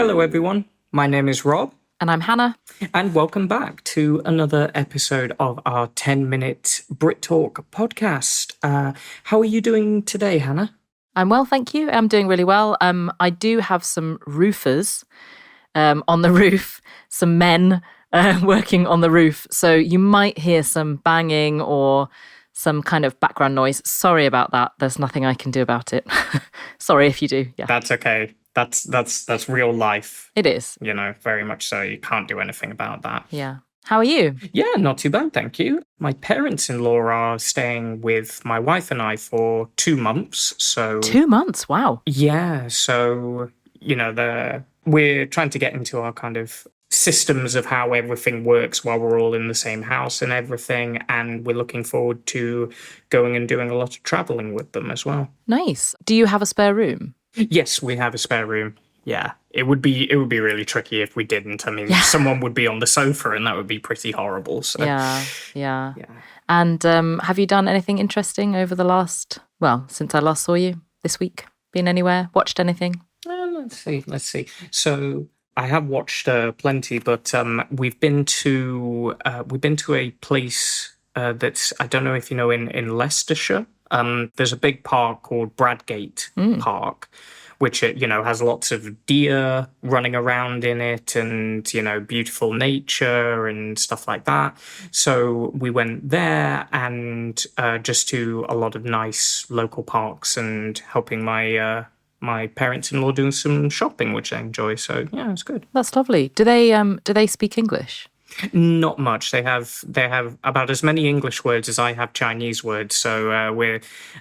Hello, everyone. My name is Rob, And I'm Hannah. and welcome back to another episode of our 10 minute Brit Talk podcast. Uh, how are you doing today, Hannah? I'm well, thank you. I'm doing really well. Um, I do have some roofers um, on the roof, some men uh, working on the roof. So you might hear some banging or some kind of background noise. Sorry about that. There's nothing I can do about it. Sorry if you do. Yeah, That's okay. That's that's that's real life, it is. you know, very much so. You can't do anything about that. Yeah. How are you? Yeah, not too bad, thank you. My parents in law are staying with my wife and I for two months. So, Two months. Wow. yeah, so, you know, the we're trying to get into our kind of systems of how everything works while we're all in the same house and everything. And we're looking forward to going and doing a lot of traveling with them as well. Nice. Do you have a spare room? Yes, we have a spare room. Yeah, it would be it would be really tricky if we didn't. I mean, Yeah. someone would be on the sofa, and that would be pretty horrible. So Yeah. Yeah. yeah. And um, have you done anything interesting over the last, well, since I last saw you this week? Been anywhere? Watched anything? Uh, let's see. Let's see. So I have watched uh, plenty, but um, we've been to uh, we've been to a place uh, that's I don't know if you know in in Leicestershire. Um, there's a big park called Bradgate Park, which it, you know has lots of deer running around in it, and you know beautiful nature and stuff like that. So we went there and uh, just to a lot of nice local parks and helping my uh, my parents-in-law doing some shopping, which I enjoy. So yeah, it's good. That's lovely. Do they um do they speak English? Not much. They have they have about as many English words as I have Chinese words. So uh, we're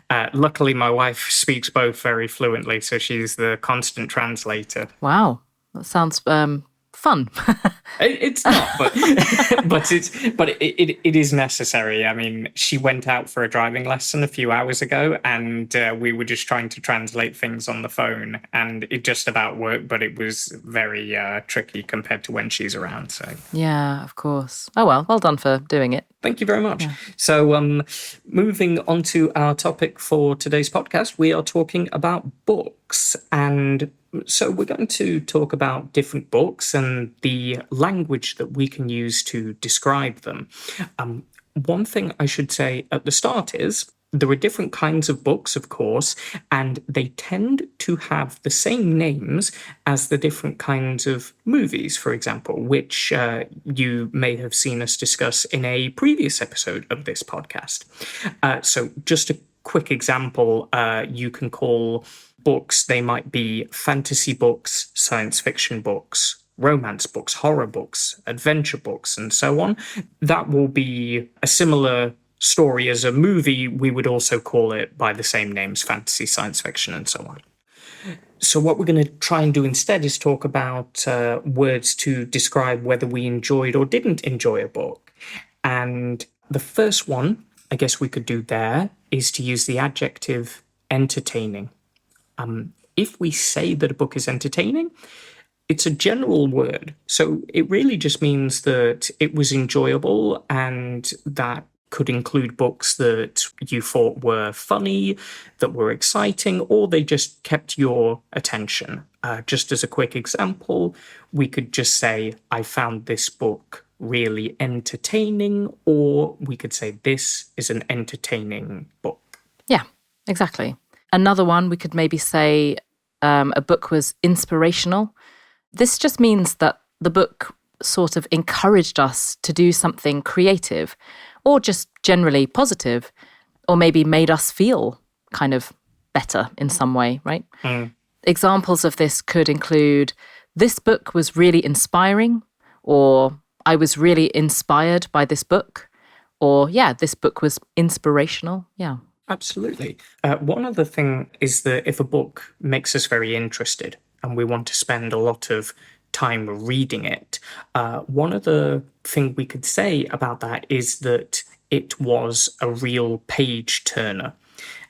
uh, luckily my wife speaks both very fluently, so she's the constant translator. Wow, that sounds um fun. It, it's not, but but it's but it, it it is necessary. I mean, she went out for a driving lesson a few hours ago, and uh, we were just trying to translate things on the phone, and it just about worked, but it was very uh, tricky compared to when she's around. So yeah, of course. Oh well, well done for doing it. Thank you very much. So, um, moving on to our topic for today's podcast, we are talking about books. And so, we're going to talk about different books and the language that we can use to describe them. Um, one thing I should say at the start is there are different kinds of books, of course, and they tend to have the same names as the different kinds of movies, for example, which uh, you may have seen us discuss in a previous episode of this podcast. Uh, so, just a quick example uh, you can call books, they might be fantasy books, science fiction books, romance books, horror books, adventure books, and so on. That will be a similar story as a movie. We would also call it by the same names fantasy, science fiction, and so on. So, what we're going to try and do instead is talk about uh, words to describe whether we enjoyed or didn't enjoy a book. And the first one, I guess we could do there, is to use the adjective entertaining. Um, if we say that a book is entertaining, it's a general word. So it really just means that it was enjoyable and that could include books that you thought were funny, that were exciting, or they just kept your attention. Uh, just as a quick example, we could just say, I found this book really entertaining, or we could say, This is an entertaining book. Yeah, exactly. Another one we could maybe say um, a book was inspirational. This just means that the book sort of encouraged us to do something creative or just generally positive, or maybe made us feel kind of better in some way, right? Examples of this could include this book was really inspiring, or I was really inspired by this book, or yeah, this book was inspirational. Yeah. Absolutely. Uh, one other thing is that if a book makes us very interested and we want to spend a lot of time reading it, uh, one other thing we could say about that is that it was a real page turner.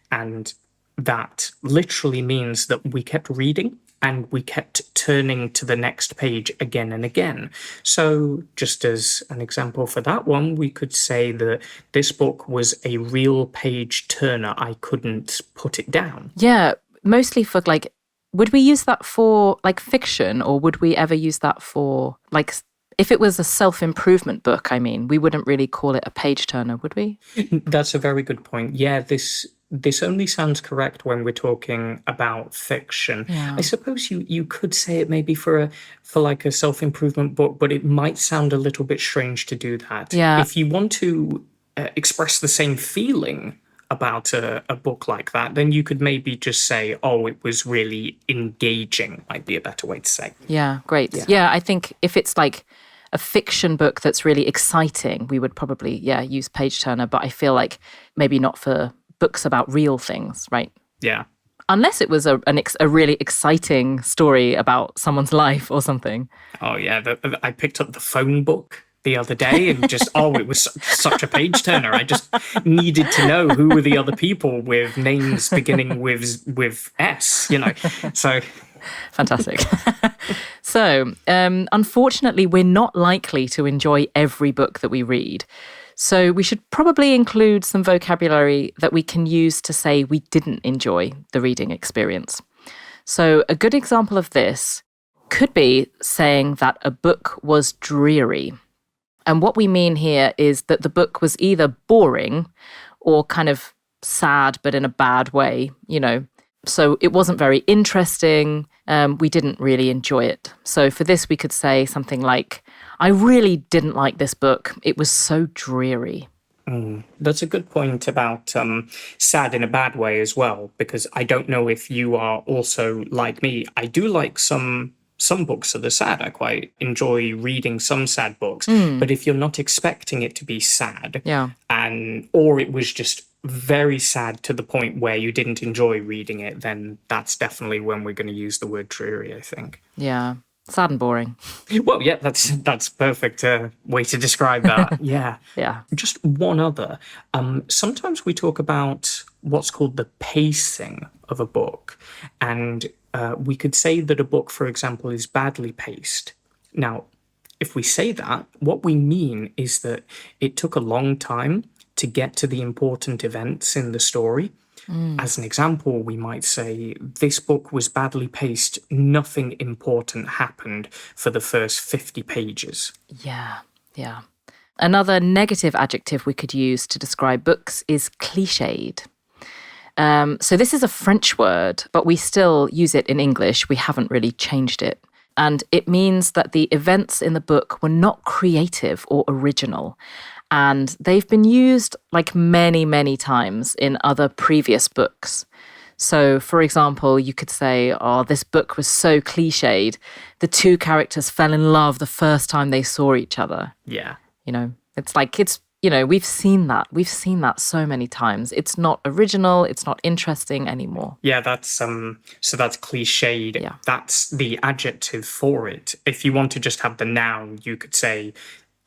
And that literally means that we kept reading and we kept turning to the next page again and again. So, just as an example for that one, we could say that this book was a real page turner. I couldn't put it down. Yeah, mostly for like would we use that for like fiction or would we ever use that for like if it was a self-improvement book, I mean, we wouldn't really call it a page turner, would we? That's a very good point. Yeah, this this only sounds correct when we're talking about fiction. Yeah. I suppose you you could say it maybe for a for like a self improvement book, but it might sound a little bit strange to do that. Yeah. If you want to uh, express the same feeling about a, a book like that, then you could maybe just say, "Oh, it was really engaging." Might be a better way to say. Yeah, great. Yeah. I think if it's like a fiction book that's really exciting, we would probably, yeah, use page turner. But I feel like maybe not for books about real things, right? Yeah. Unless it was a, an ex- a really exciting story about someone's life or something. Oh yeah, the, the- I picked up the phone book the other day and just oh, it was such a page turner. I just needed to know who were the other people with names beginning with with S. You know, so Fantastic. so, um, unfortunately, we're not likely to enjoy every book that we read. So, we should probably include some vocabulary that we can use to say we didn't enjoy the reading experience. So, a good example of this could be saying that a book was dreary. And what we mean here is that the book was either boring or kind of sad, but in a bad way, you know. So it wasn't very interesting. Um, we didn't really enjoy it. So for this, we could say something like, I really didn't like this book. It was so dreary. that's a good point about um, sad in a bad way as well. Because I don't know if you are also like me. I do like some some books that are sad. I quite enjoy reading some sad books. But if you're not expecting it to be sad, Yeah. and or it was just very sad to the point where you didn't enjoy reading it, then that's definitely when we're going to use the word dreary. I think. Yeah. Sad and boring. Well, yeah, that's that's perfect uh, way to describe that. yeah. Yeah. Just one other. Um, sometimes we talk about what's called the pacing of a book, and uh, we could say that a book, for example, is badly paced. Now, if we say that, what we mean is that it took a long time to get to the important events in the story. As an example, we might say this book was badly paced, nothing important happened for the first 50 pages. Yeah. Yeah. Another negative adjective we could use to describe books is cliched. Um, so this is a French word, but we still use it in English. We haven't really changed it. And it means that the events in the book were not creative or original. And they've been used like many, many times in other previous books. So, for example, you could say, Oh, this book was so cliched. The two characters fell in love the first time they saw each other. Yeah. You know, it's like, it's, you know, we've seen that. We've seen that so many times. It's not original. It's not interesting anymore. Yeah, that's um so that's cliched. Yeah. That's the adjective for it. If you want to just have the noun, you could say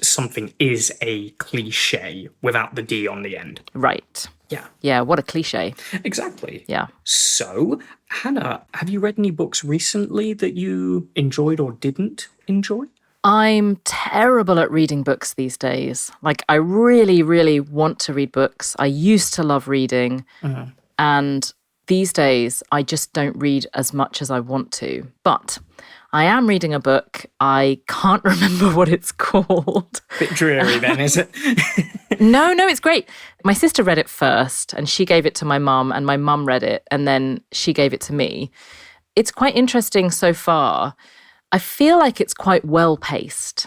something is a cliche without the D on the end. Right. Yeah. Yeah. What a cliche. Exactly. Yeah. So, Hannah, have you read any books recently that you enjoyed or didn't enjoy? I'm terrible at reading books these days. Like, I really, really want to read books. I used to love reading. Mm-hmm. And these days, I just don't read as much as I want to. But I am reading a book. I can't remember what it's called. Bit dreary then, is it? No, no, it's great. My sister read it first and she gave it to my mum, and my mum read it and then she gave it to me. It's quite interesting so far. I feel like it's quite well paced.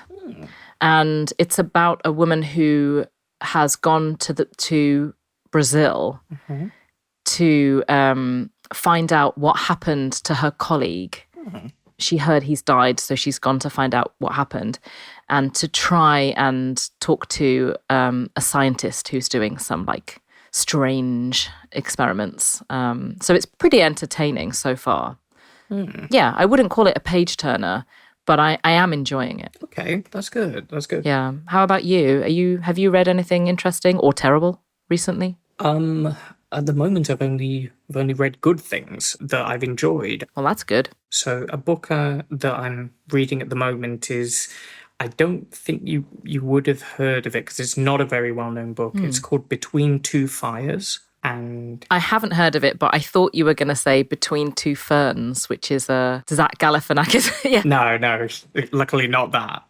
And it's about a woman who has gone to the to Brazil to um, find out what happened to her colleague. She heard he's died, so she's gone to find out what happened and to try and talk to um, a scientist who's doing some like strange experiments. Um, so it's pretty entertaining so far. Yeah, I wouldn't call it a page turner, but I, I am enjoying it. okay, that's good. That's good. Yeah. How about you? Are you have you read anything interesting or terrible recently? Um at the moment I've only I've only read good things that I've enjoyed. Well, that's good. So a book uh, that I'm reading at the moment is I don't think you you would have heard of it because it's not a very well known book. It's called Between Two Fires, and I haven't heard of it, but I thought you were going to say Between Two Ferns, which is a Zach Galifianakis. yeah. no, no, luckily not that.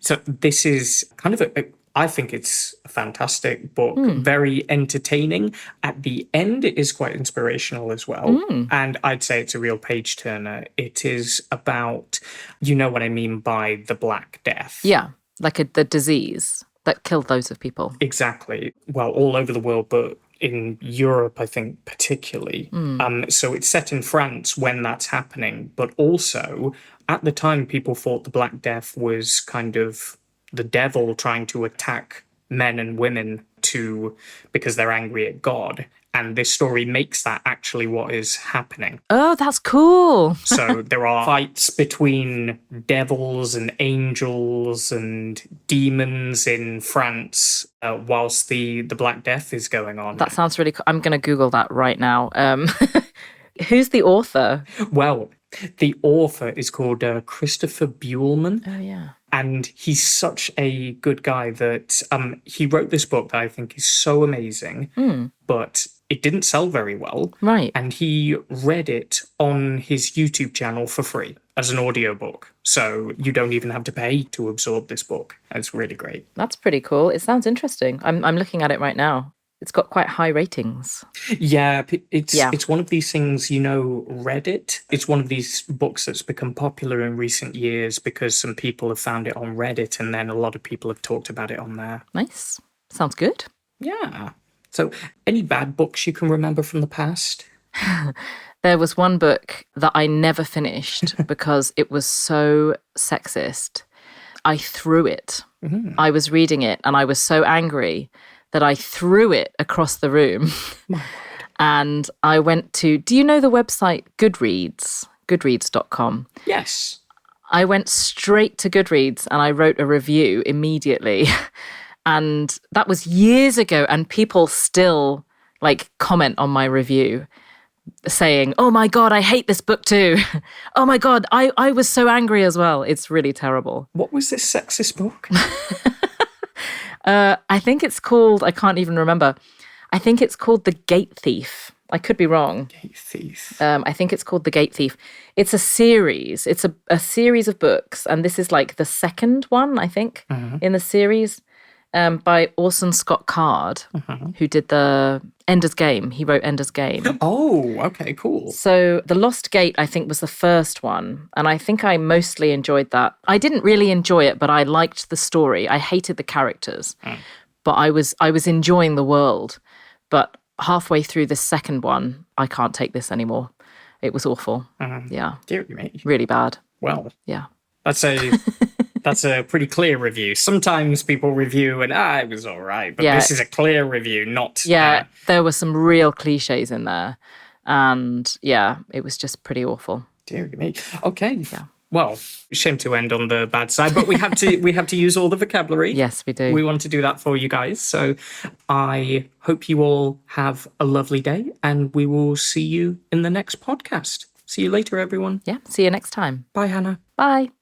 So this is kind of a, a I think it's a fantastic book, hmm. very entertaining. At the end, it is quite inspirational as well. Hmm. And I'd say it's a real page turner. It is about, you know what I mean by the Black Death. Yeah, like a, the disease that killed loads of people. Exactly. Well, all over the world, but in Europe, I think particularly. Hmm. Um, so it's set in France when that's happening, but also at the time, people thought the Black Death was kind of the devil trying to attack men and women to because they're angry at God. And this story makes that actually what is happening. Oh, that's cool. So there are fights between devils and angels and demons in France, uh, whilst the the Black Death is going on. That sounds really cool. I'm going to Google that right now. Um, who's the author? well, the author is called uh, Christopher Buellman, Oh, yeah. and he's such a good guy that um, he wrote this book that I think is so amazing, but it didn't sell very well. Right. and he read it on his YouTube channel for free as an audiobook. So you don't even have to pay to absorb this book. It's really great. That's pretty cool. It sounds interesting. I'm, I'm looking at it right now. It's got quite high ratings. Yeah, it's Yeah. it's one of these things, you know, Reddit. It's one of these books that's become popular in recent years because some people have found it on Reddit and then a lot of people have talked about it on there. Nice. Sounds good. Yeah. So any bad books you can remember from the past? There was one book that I never finished because it was so sexist. I threw it. Mm-hmm. I was reading it and I was so angry that I threw it across the room. and I went to, do you know the website Goodreads? Goodreads.com. Yes. I went straight to Goodreads and I wrote a review immediately. and that was years ago. And people still like comment on my review saying, Oh my God, I hate this book too. oh my God, I, I was so angry as well. It's really terrible. What was this sexist book? Uh, I think it's called, I can't even remember. I think it's called The Gate Thief. I could be wrong. Gate Thief. Um, I think it's called The Gate Thief. It's a series. It's a, a series of books, and this is like the second one, I think, in the series um, by Orson Scott Card, mm-hmm. who did the Ender's Game. He wrote Ender's Game. Oh, okay, cool. So The Lost Gate, I think, was the first one, and I think I mostly enjoyed that. I didn't really enjoy it, but I liked the story. I hated the characters, hmm. but I was I was enjoying the world. But halfway through the second one, I can't take this anymore. It was awful. Mm-hmm. Yeah, Dear me. really bad. Well, Yeah. That's a that's a pretty clear review. Sometimes people review and ah, it was all right, but Yeah. this is a clear review, not Yeah, uh, there were some real cliches in there. And yeah, it was just pretty awful. dear me. Okay. Yeah. Well, shame to end on the bad side, but we have to we have to use all the vocabulary. Yes, we do. We want to do that for you guys. So I hope you all have a lovely day and we will see you in the next podcast. See you later, everyone. yeah, see you next time. Bye, Hannah. Bye.